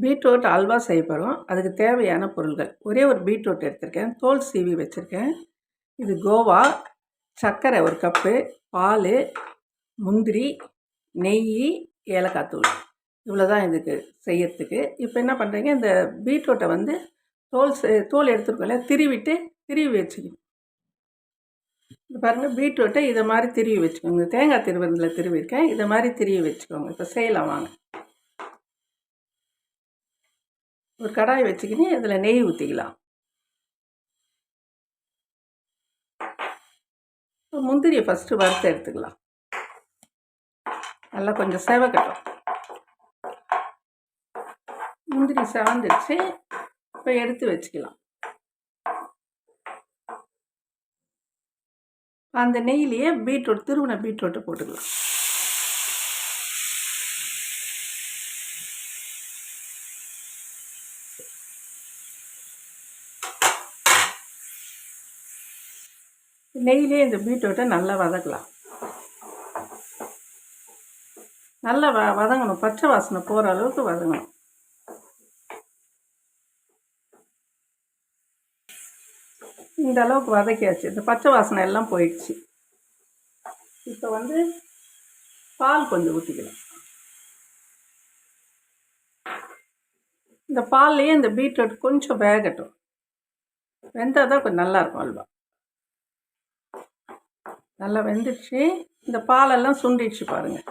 Beetroot halwa செய்ய போகிறோம் அதுக்கு தேவையான பொருள்கள். ஒரே ஒரு பீட்ரூட் எடுத்திருக்கேன். தோல் சீவி வச்சுருக்கேன். இது கோவா சர்க்கரை ஒரு கப்பு பால் முந்திரி நெய் ஏலக்காய் தூள். இவ்வளோ தான் இதுக்கு செய்யறதுக்கு. இப்போ என்ன பண்ணுறீங்க இந்த பீட்ரூட்டை வந்து தோல் செ- தோல் எடுத்துருக்கோம்ல திருவிட்டு திருவி வச்சுக்கணும். இது பாருங்கள் பீட்ரூட்டை இதை மாதிரி திருவி வச்சுக்கோங்க. தேங்காய் திருவந்தில் திருவிருக்கேன். இதை மாதிரி திருவி வச்சுக்கோங்க. இப்போ செய்யலாம் வாங்க. ஒரு கடாய் வச்சுக்கின்னு அதில் நெய் ஊற்றிக்கலாம் முந்திரியை ஃபஸ்ட்டு வறுத்து எடுத்துக்கலாம். நல்லா கொஞ்சம் செவக்கட்டும். முந்திரி செவந்துடுச்சு இப்போ எடுத்து வச்சுக்கலாம். அந்த நெய்லேயே பீட்ரூட் திருவண பீட்ரூட்டை போட்டுக்கலாம். நெய்யிலே இந்த பீட்ரூட்டை நல்லா வதக்கலாம். நல்லா வ வதங்கணும். பச்சை வாசனை போகிற அளவுக்கு வதங்கணும். இந்த அளவுக்கு வதக்கியாச்சு. இந்த பச்சை வாசனை எல்லாம் போயிடுச்சு. இப்போ வந்து பால் கொஞ்சம் ஊற்றிக்கலாம் இந்த பால்லையே இந்த பீட்ரூட் கொஞ்சம் வேகட்டும். வெந்தால் தான் கொஞ்சம் நல்லாயிருக்கும் அல்வா. நல்லா வெந்துடுச்சு. இந்த பாலெல்லாம் சுண்டிடுச்சு பாருங்கள்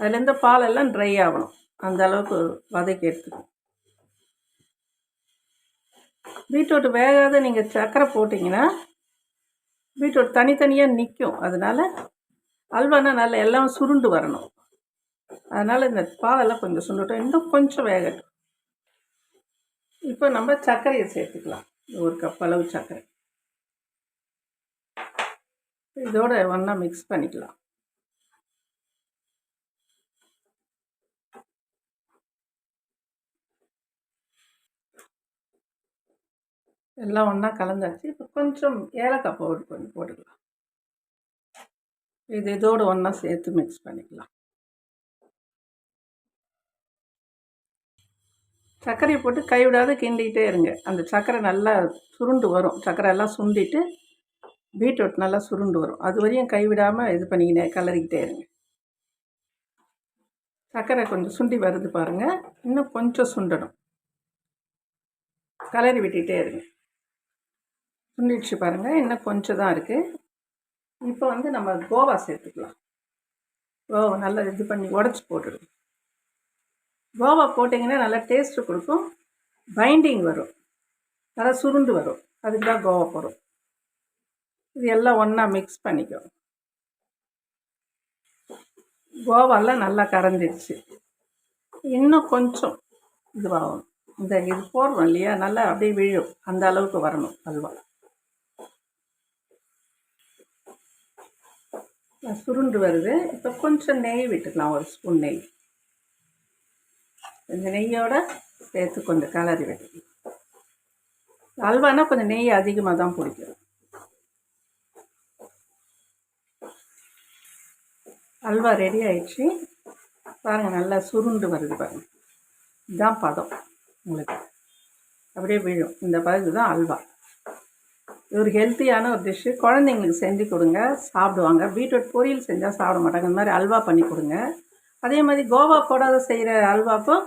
அதுலேருந்து பாலெல்லாம் ட்ரை ஆகணும். அந்த அளவுக்கு வதக்கி எடுத்துக்கணும். பீட்ரூட் வேகாத நீங்கள் சர்க்கரை போட்டிங்கன்னா பீட்ரூட் தனித்தனியாக நிற்கும் அதனால் அல்வானா நல்லா எல்லாம் சுருண்டு வரணும். அதனால் இந்த பாலெல்லாம் கொஞ்சம் சுண்டுட்டோம். இன்னும் கொஞ்சம் வேகட்டும். இப்போ நம்ம சர்க்கரையை சேர்த்துக்கலாம். ஒரு கப் அளவு சர்க்கரை. இதோட ஒன்றா மிக்ஸ் பண்ணிக்கலாம். எல்லாம் ஒன்றா கலந்தாச்சு. இப்போ கொஞ்சம் ஏலக்காய் பவுடர் கொஞ்சம் போட்டுக்கலாம். இது இதோடு ஒன்றா சேர்த்து மிக்ஸ் பண்ணிக்கலாம். சர்க்கரையை போட்டு கைவிடாத கிண்டிகிட்டே இருங்க. அந்த சர்க்கரை நல்லா சுருண்டு வரும். சர்க்கரை எல்லாம் சுண்டிட்டு பீட்ரூட் நல்லா சுருண்டு வரும். அது வரையும் கைவிடாமல் இது பண்ணிக்கினே கலரிக்கிட்டே இருங்க. சர்க்கரை கொஞ்சம் சுண்டி வருது பாருங்கள் இன்னும் கொஞ்சம் சுண்டணும். கலரி விட்டுக்கிட்டே இருங்க. சுண்டிடுச்சு பாருங்கள் இன்னும் கொஞ்சம் தான் இருக்குது இப்போ வந்து நம்ம கோவா சேர்த்துக்கலாம். கோவா நல்லா இது பண்ணி உடச்சி போட்டுடும் கோவா போட்டிங்கன்னா நல்லா டேஸ்ட்டு கொடுக்கும். பைண்டிங் வரும். நல்லா சுருண்டு வரும். அதுக்கு தான் கோவா போடும் இது எல்லாம் ஒன்றா மிக்ஸ் பண்ணிக்கும் கோவாலாம் நல்லா கரைஞ்சிருச்சு. இன்னும் கொஞ்சம் இதுவாகும். இந்த இது போடுறோம் இல்லையா? நல்லா அப்படியே விழும். அந்த அளவுக்கு வரணும் அல்வா. சுருண்டு வருது. இப்போ கொஞ்சம் நெய் விட்டுக்கலாம் ஒரு ஸ்பூன் நெய். கொஞ்சம் நெய்யோட சேர்த்து கொஞ்சம் கலரி விட்டுக்கலாம் அல்வானா கொஞ்சம் நெய் அதிகமாக தான் பிடிக்கும். அல்வா ரெடி ஆயிடுச்சு. பாருங்கள் நல்லா சுருண்டு வருது பாருங்கள் இதுதான் பதம் உங்களுக்கு. அப்படியே விழும். இந்த பதத்துக்கு தான் அல்வா. இது ஒரு ஹெல்த்தியான ஒரு டிஷ்ஷு குழந்தைங்களுக்கு செஞ்சு கொடுங்க சாப்பிடுவாங்க. பீட்ரூட் பொரியல் செஞ்சால் சாப்பிட மாட்டாங்க. இந்த மாதிரி அல்வா பண்ணி கொடுங்க. அதே மாதிரி கோவா போடாத செய்கிற அல்வாக்கும்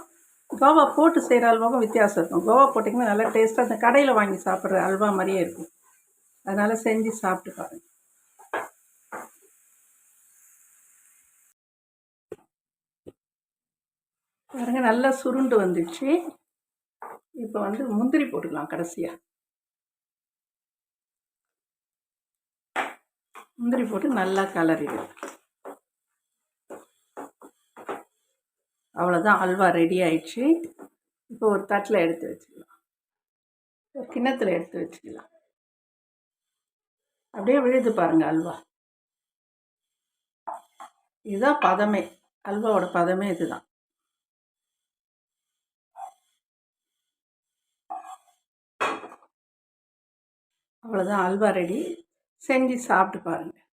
கோவா போட்டு செய்கிற அல்வாவுக்கும் வித்தியாசம் இருக்கும். கோவா போட்டிங்கன்னா நல்லா டேஸ்ட்டாக அந்த கடையில் வாங்கி சாப்பிட்ற அல்வா மாதிரியே இருக்கும். அதனால் செஞ்சு சாப்பிட்டு பாருங்கள் பாருங்கள் நல்லா சுருண்டு வந்துச்சு. இப்போ வந்து முந்திரி போட்டுக்கலாம் கடைசியாக முந்திரி போட்டு நல்லா கலரிடும் அவ்வளோதான் அல்வா ரெடி ஆயிடுச்சு. இப்போ ஒரு தட்டில் எடுத்து வச்சுக்கலாம். ஒரு கிண்ணத்தில் எடுத்து வச்சுக்கலாம். அப்படியே விழுது பாருங்கள் அல்வா. இதுதான் பதமே. அல்வாவோட பதமே இதுதான். அவ்வளோதான் அல்வா ரெடி செஞ்சு சாப்பிட்டு பாருங்கள்